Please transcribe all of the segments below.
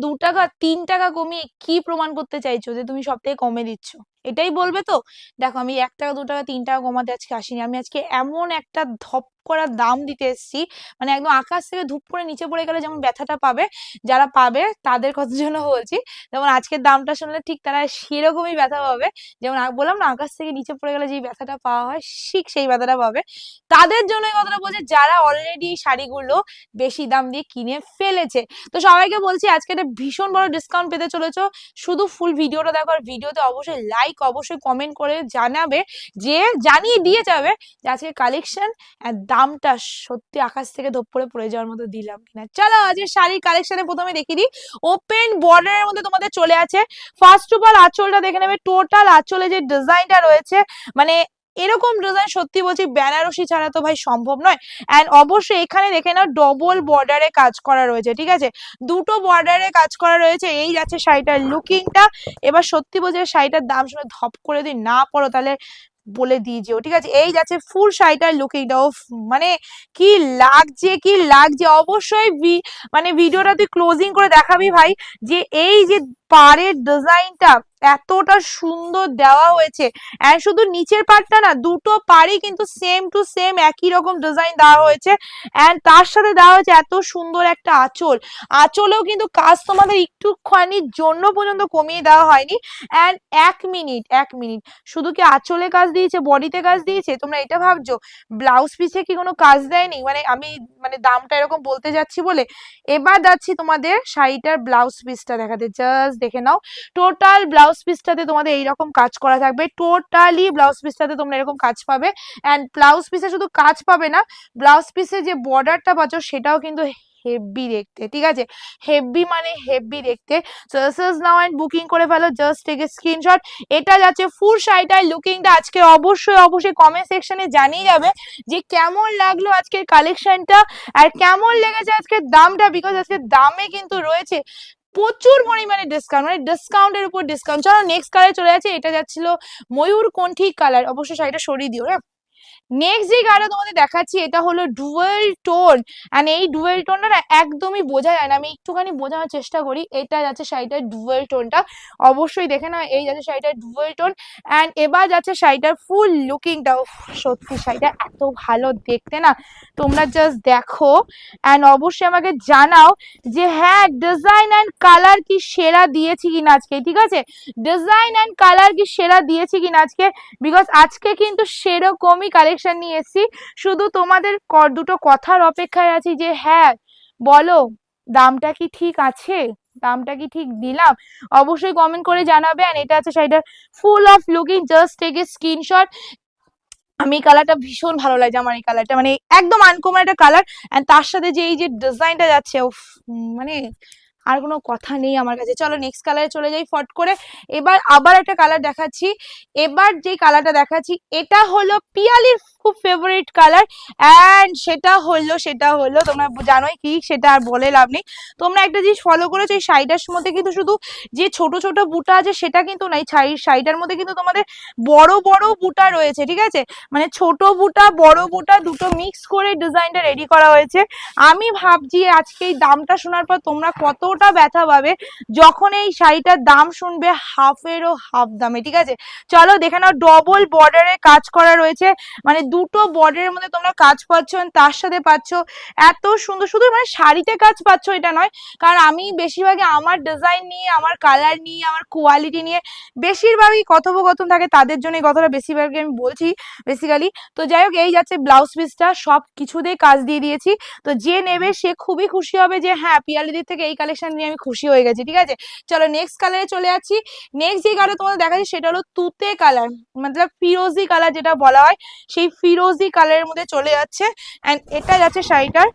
দু টাকা তিন টাকা কমিয়ে কি প্রমাণ করতে চাইছো যে তুমি সব থেকে কমে দিচ্ছ? এটাই বলবে তো? দেখো আমি এক টাকা, দু টাকা, তিন টাকা কমাতে আজকে আসিনি। আমি আজকে এমন একটা ধপ করা দাম দিতে এসেছি মানে একদম আকাশ থেকে ধূপ করে নিচে পড়ে গেলে যেমন ব্যথাটা পাবে, যারা পাবে তাদের কথা জন্য বলছি, যেমন আজকের দামটা শুনলে ঠিক তারা সেরকমই ব্যথা পাবে। যেমন বললাম না, আকাশ থেকে নিচে পড়ে গেলে যে ব্যথাটা পাওয়া হয় ঠিক সেই ব্যথাটা পাবে। তাদের জন্য কথাটা বলছে, যারা অলরেডি শাড়িগুলো বেশি দাম দিয়ে কিনে ফেলেছে। তো সবাইকে বলছি, আজকে একটা ভীষণ বড় ডিসকাউন্ট পেতে চলেছ। শুধু ফুল ভিডিওটা দেখো, আর ভিডিওতে অবশ্যই লাইক অবশ্যই কমেন্ট করে জানাবে, যে জানিয়ে দিয়ে যাবে যে আজকে কালেকশন দামটা সত্যি আকাশ থেকে ধপ করে পড়ে যাওয়ার মতো দিলাম কিনা। চলো আজকে শাড়ির কালেকশনে প্রথমে দেখিয়ে দিই। ওপেন বর্ডারের মধ্যে তোমাদের চলে আছে। ফার্স্ট অফ অল আঁচলটা দেখে নেবে। টোটাল আঁচলে যে ডিজাইনটা রয়েছে মানে এরকম ডিজাইন সত্যি বলছি বেনারসি ছাড়া তো ভাই সম্ভব নয়। অ্যান্ড অবশ্যই এখানে দেখে নাও ডবল বর্ডারে কাজ করা রয়েছে, ঠিক আছে? দুটো বর্ডারে কাজ করা রয়েছে, এই যাচ্ছে শাড়িটার লুকিংটা এবার সত্যি বলছে শাড়িটার দাম শুনে ধপ করে যদি না পড়ো তাহলে বলে দিয়ে যেও, ঠিক আছে? এই যাচ্ছে ফুল শাড়িটার লুকিংটা ও মানে কি লাগছে কি লাগছে? অবশ্যই মানে ভিডিওটা তুই ক্লোজিং করে দেখাবি ভাই যে এই যে পাড়ের ডিজাইনটা এতটা সুন্দর দেওয়া হয়েছে। এন্ড শুধু নিচের পার্টটা না, দুটো পাড়ই কিন্তু সেম টু সেম একই রকম ডিজাইন দেওয়া হয়েছে। এন্ড তার সাথে দেওয়া হয়েছে এত সুন্দর একটা আঁচল। আঁচলেও কিন্তু কাজ তোমাদের একটুখানির জন্য পর্যন্ত কমিয়ে দেওয়া হয়নি। এন্ড এক মিনিট এক মিনিট শুধু কি আঁচলে কাজ দিয়েছে, বডিতে কাজ দিয়েছে? তোমরা এটা ভাবছ? ব্লাউজ পিসে কি কোনো কাজ দেয়নি? মানে আমি মানে দামটা এরকম বলতে যাচ্ছি বলে এবার যাচ্ছি তোমাদের শাড়িটার ব্লাউজ পিসটা দেখাতে। জাস্ট দেখে নাও। টোটাল ব্লাউজ পিসটাতে তোমাদের এইরকম কাজ করা থাকবে। টোটালি ব্লাউজ পিসটাতে তোমরা এরকম কাজ পাবে। অ্যান্ড ব্লাউজ পিসে শুধু কাজ পাবে না ব্লাউজ পিসে যে বর্ডারটা পাচ্ছ সেটাও কিন্তু হেভি দেখতে, ঠিক আছে? হেভি মানে হেভি দেখতে। নাও এন্ড বুকিং করে ফেলো জাস্ট এ স্ক্রিনশট এটা যাচ্ছে ফুল শাড়িটার লুকিংটা আজকে অবশ্যই অবশ্যই কমেন্ট সেকশনে জানিয়ে যাবে যে কেমন লাগল আজকের কালেকশনটা আর কেমন লেগেছে আজকের দামটা? বিকজ আজকের দামে কিন্তু রয়েছে প্রচুর পরিমাণে ডিসকাউন্ট মানে ডিসকাউন্টের উপর ডিসকাউন্ট চলো নেক্সট কালার চলে যাচ্ছে, এটা যাচ্ছিল ময়ূর কণ্ঠী কালার অবশ্যই শাড়িটা সরিয়ে দিও হ্যাঁ? নেক্সট যে কালারটা তোমাদের দেখাচ্ছি, এটা হলো ডুয়েল টোন অ্যান্ড এই ডুয়েল টোনটা না একদমই বোঝা যায় না। আমি একটুখানি বোঝানোর চেষ্টা করি। এটা যাচ্ছে শাড়িটার ডুয়েল টোনটা অবশ্যই দেখে না এই যাচ্ছে শাড়িটার ডুয়েল টোন অ্যান্ড এবার যাচ্ছে শাড়িটার ফুল লুকিংটা সত্যি শাড়িটা এত ভালো দেখতে না। তোমরা জাস্ট দেখো। অ্যান্ড অবশ্যই আমাকে জানাও যে হ্যাঁ ডিজাইন অ্যান্ড কালার কি সেরা দিয়েছি কিনা আজকে, ঠিক আছে? ডিজাইন অ্যান্ড কালার কি সেরা দিয়েছি কিনা আজকে? বিকজ আজকে কিন্তু সেরকমই কালেকশন নিয়ে এসেছি শুধু তোমাদের দুটো কথার অপেক্ষায় আছি যে হ্যাঁ বলো, দামটা কি ঠিক আছে? দামটা কি ঠিক দিলাম? অবশ্যই কমেন্ট করে জানাবে। আর এটা আছে শাড়িটার full of looking just take a screenshot আমি কালারটা ভীষণ ভালো লাগছে আমার, এই কালারটা মানে একদম আনকমন একটা কালার অ্যান্ড তার সাথে যে এই যে ডিজাইনটা যাচ্ছে মানে আর কোনো কথা নেই আমার কাছে। চলো নেক্সট কালারে চলে যাই ফট করে। এবার আবার একটা কালার দেখাচ্ছি। এবার যে কালারটা দেখাচ্ছি, এটা হলো পিয়ালির খুব ফেভারিট কালার অ্যান্ড সেটা হলো সেটা হলো, তোমরা জানোই কি, সেটা আর বলে লাভ নেই। তোমরা একটা জিনিস ফলো করেছ, এই শাড়িটার মধ্যে কিন্তু শুধু যে ছোট ছোট বুটা আছে, সেটা কিন্তু নাই। শাড়ি, শাড়িটার মধ্যে কিন্তু তোমাদের বড় বড় বুটা রয়েছে, ঠিক আছে? মানে ছোট বুটা, বড় বুটা দুটো মিক্স করে ডিজাইনটা রেডি করা হয়েছে। আমি ভাবছি আজকে এই দামটা শোনার পর তোমরা কতটা ব্যথা পাবে যখন এই শাড়িটার দাম শুনবে হাফেরও হাফ দামে, ঠিক আছে? চলো দেখে নাও ডবল বর্ডারে কাজ করা রয়েছে। মানে দুটো বর্ডারের মধ্যে তোমরা কাজ পাচ্ছ তার সাথে পাচ্ছ এত সুন্দর, শুধু মানে শাড়িতে কাজ পাচ্ছ এটা নয়, কারণ আমি বেশিরভাগই আমার ডিজাইন নিয়ে, আমার কালার নিয়ে, আমার কোয়ালিটি নিয়ে বেশিরভাগই কথোপকথন থাকে, তাদের জন্য এই কথাটা বেশিরভাগই আমি বলছি বেসিক্যালি তো যাই হোক, এই যাচ্ছে ব্লাউজ পিসটা সব কিছুতেই কাজ দিয়ে দিয়েছি। তো যে নেবে সে খুবই খুশি হবে যে হ্যাঁ পিয়ালিদির থেকে এই কালেকশন নিয়ে আমি খুশি হয়ে গেছি, ঠিক আছে? চলো নেক্সট কালারে চলে যাচ্ছি। নেক্সট যে কালার তোমাদের দেখাচ্ছি, সেটা হলো তুতে কালার মতলব ফিরোজি কালার যেটা বলা হয়, সেই ফিরোজি কালারের মধ্যে চলে যাচ্ছে অ্যান্ড এটা যাচ্ছে শাড়িটার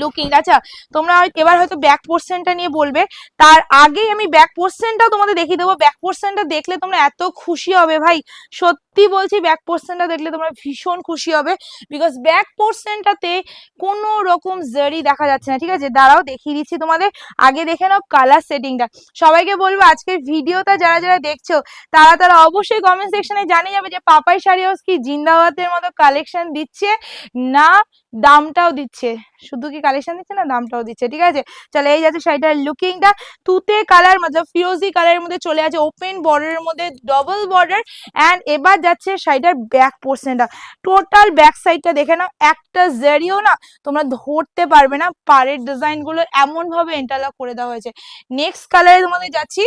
লুকিং আচ্ছা তোমরা এবার হয়তো ব্যাক পোর্শনটা নিয়ে বলবে। তার আগেই আমি ব্যাক পোর্শনটাও তোমাদের দেখিয়ে দেবো। ব্যাক পোর্শনটা দেখলে তোমরা এত খুশি হবে ভাই। সত্যি সত্যি বলছি ব্যাক পোর্শনটা দেখলে তোমরা ভীষণ খুশি হবে বিকজ ব্যাক পোর্শনটাতে কোনো রকম জারি দেখা যাচ্ছে না, ঠিক আছে? দাঁড়াও, দেখিয়ে দিচ্ছি তোমাদের। আগে দেখে নাও কালার সেটিংটা সবাইকে বলব, আজকের ভিডিওটা যারা যারা দেখছ, তারা তারা অবশ্যই কমেন্ট সেকশনে জানিয়ে যাবে যে পাপাই শাড়ি হাউস কি জিন্দাবাদের মতো কালেকশন দিচ্ছে না দামটাও দিচ্ছে। শুধু কি কালেকশন দিচ্ছে না, দামটাও দিচ্ছে, ঠিক আছে? চলে, এই যাচ্ছে শাড়িটার লুকিংটা তুতে কালার মতলব ফিরোজি কালারের মধ্যে চলে আছে ওপেন বর্ডারের মধ্যে ডবল বর্ডার অ্যান্ড এবার যাচ্ছে শাড়িটার ব্যাক পোর্শনটা টোটাল ব্যাক সাইডটা দেখে নাও, একটা জারিও না, তোমরা ধরতে পারবে না। পাড়ের ডিজাইনগুলো এমনভাবে ইন্টারলক করে দেওয়া হয়েছে। নেক্সট কালারে তোমাদের যাচ্ছি।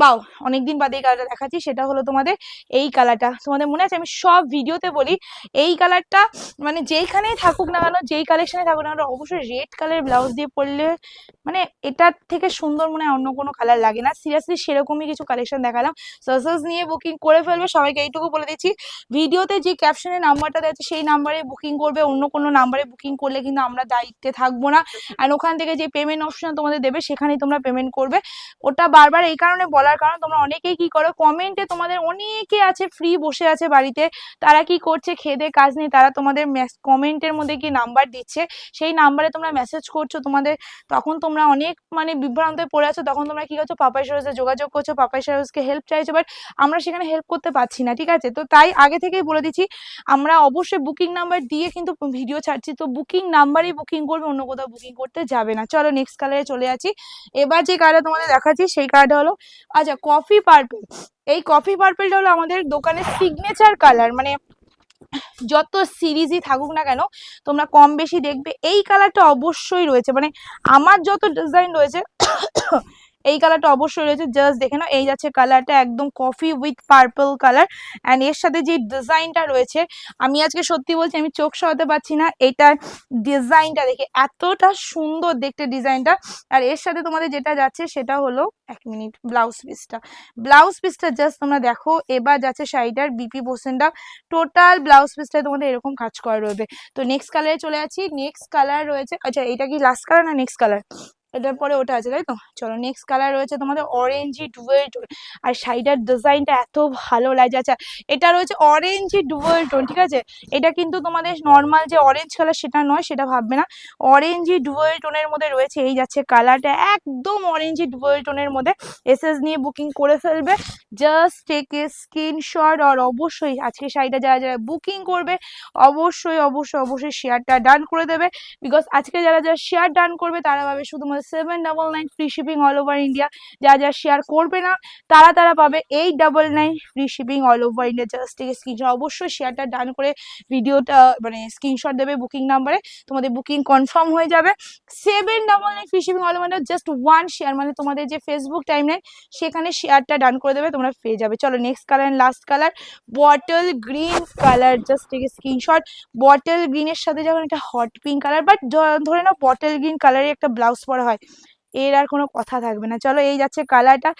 বাও, অনেকদিন বাদে এই কালারটা দেখাচ্ছি, সেটা হলো তোমাদের এই কালারটা তোমাদের মনে আছে? আমি সব ভিডিওতে বলি, এই কালারটা মানে যেইখানেই থাকুক না কেন, যেই কালেকশনে থাকুক না কেন, অবশ্যই রেড কালার ব্লাউজ দিয়ে পরলে মানে এটার থেকে সুন্দর মনে হয় অন্য কোনো কালার লাগে না। সিরিয়াসলি সেরকমই কিছু কালেকশন দেখালাম। সার্সেস নিয়ে বুকিং করে ফেলবে, সবাইকে এইটুকু বলে দিচ্ছি ভিডিওতে যে ক্যাপশনের নাম্বারটা দেওয়া আছে সেই নাম্বারে বুকিং করবে। অন্য কোনো নাম্বারে বুকিং করলে কিন্তু আমরা দায়িত্বে থাকব না। আর ওখান থেকে যে পেমেন্ট অপশন তোমাদের দেবে, সেখানেই তোমরা পেমেন্ট করবে। ওটা বারবার এই কারণে বলার কারণ, তোমরা অনেকেই কি করো কমেন্টে তোমাদের অনেকে আছে ফ্রি বসে আছে বাড়িতে। তারা কি করছে, খেদে কাজ নেই, তারা তোমাদের কমেন্টের মধ্যে কি নাম্বার দিচ্ছে। সেই নাম্বারে তোমরা মেসেজ করছ তোমাদের, তখন তোমরা অনেক মানে বিভ্রান্তে পড়ে আছো। তখন তোমরা কি করছ, পাপাই সরোজে যোগাযোগ করছ, পাপাই সরোজকে হেল্প চাইছো বাট আমরা সেখানে হেল্প করতে পারছি না, ঠিক আছে? তো তাই আগে থেকেই বলে দিচ্ছি, আমরা অবশ্যই বুকিং নাম্বার দিয়ে কিন্তু ভিডিও ছাড়ছি। তো বুকিং নাম্বারই বুকিং করবে, অন্য কোথাও বুকিং করতে যাবে না। চলো নেক্সট কালারে চলে যাচ্ছি। এবার যে কালারটা তোমাদের দেখাচ্ছি, সেই কালারটা হলো আচ্ছা কফি পার্পেল এই কফি পার্পেলটা হলো আমাদের দোকানের সিগনেচার কালার মানে যত সিরিজই থাকুক না কেন, তোমরা কম বেশি দেখবে। এই কালারটা অবশ্যই রয়েছে। মানে আমার যত ডিজাইন রয়েছে এই কালারটা অবশ্যই রয়েছে। জাস্ট দেখে নাও, এই যাচ্ছে কালারটা একদম coffee with purple colour and এর সাথে যে ডিজাইনটা রয়েছে, আমি আজকে সত্যি বলছি, আমি চোখ সরাতে পারছি না, এটার ডিজাইনটা দেখে। এতটা সুন্দর দেখতে ডিজাইনটা আর এর সাথে তোমাদের যেটা যাচ্ছে, সেটা হলো এক মিনিট ব্লাউজ পিসটা ব্লাউজ পিসটা জাস্ট তোমরা দেখো, এবার যাচ্ছে শাড়িটার বিপি পোর্শনটা টোটাল ব্লাউজ পিসটায় তোমাদের এরকম কাজ করা রয়েছে। তো নেক্সট কালারে চলে যাচ্ছি। নেক্সট কালার রয়েছে আচ্ছা এটা কি লাস্ট কালার না নেক্সট কালার এটার পরে ওটা আছে, তাই তো? চলো নেক্সট কালার রয়েছে তোমাদের অরেঞ্জি ডুয়েল টোন আর শাড়িটার ডিজাইনটা এত ভালো লাগছে। আচ্ছা এটা রয়েছে অরেঞ্জি ডুয়েল টোন ঠিক আছে? এটা কিন্তু তোমাদের নর্মাল যে অরেঞ্জ কালার সেটা নয়, সেটা ভাববে না। অরেঞ্জি ডুয়েল টোনের মধ্যে রয়েছে, এই যাচ্ছে কালারটা একদম অরেঞ্জি ডুয়েল টোনের মধ্যে। এসএস নিয়ে বুকিং করে ফেলবে। জাস্ট টেক এ স্ক্রিনশট আর অবশ্যই আজকে শাড়িটা যারা যারা বুকিং করবে, অবশ্যই অবশ্যই অবশ্যই শেয়ারটা ডান করে দেবে। বিকজ আজকে যারা যারা শেয়ার ডান করবে, তারা ভাবে শুধুমাত্র seven double nine free shipping all over India যা যা শেয়ার করবে না, তারা তারা পাবে eight double nine free shipping all over India just থেকে স্ক্রিনশট অবশ্যই শেয়ারটা ডান করে ভিডিওটা মানে স্ক্রিনশট দেবে বুকিং নাম্বারে তোমাদের বুকিং কনফার্ম হয়ে যাবে। Seven double nine free shipping all over India just one share মানে তোমাদের যে ফেসবুক টাইম লাইন সেখানে শেয়ারটা ডান করে দেবে, তোমরা পেয়ে যাবে। চলো next colour last colour bottle green colour just থেকে স্ক্রিনশট বটল গ্রিনের সাথে যখন একটা হট পিঙ্ক কালার বাট ধরে নাও বটল গ্রিন কালারের একটা ব্লাউজ পরা হয়। এর আর কোনো কথা থাকবে না। চলো এই যাচ্ছে কালারটা।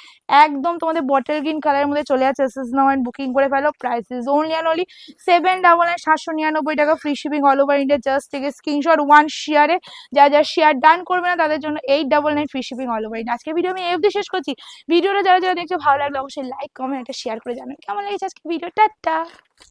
একদম তোমাদের বটল গ্রিন কালারের মধ্যে চলে যাচ্ছে। এসএস নাও বুকিং করে ফেলো। Price is only and only seven double nine সাতশো নিরানব্বই টাকা free shipping all over India just থেকে স্ক্রিনশট ওয়ান শেয়ারে যা যা শেয়ার ডান করবে না, তাদের জন্য eight double nine free shipping all over India আজকে ভিডিও আমি অবধি শেষ করছি। ভিডিওটা যারা যারা দেখছ, ভালো লাগলে অবশ্যই লাইক কমেন্ট একটা শেয়ার করে জানাবে। কেমন লেগেছে আজকে ভিডিও টাটা!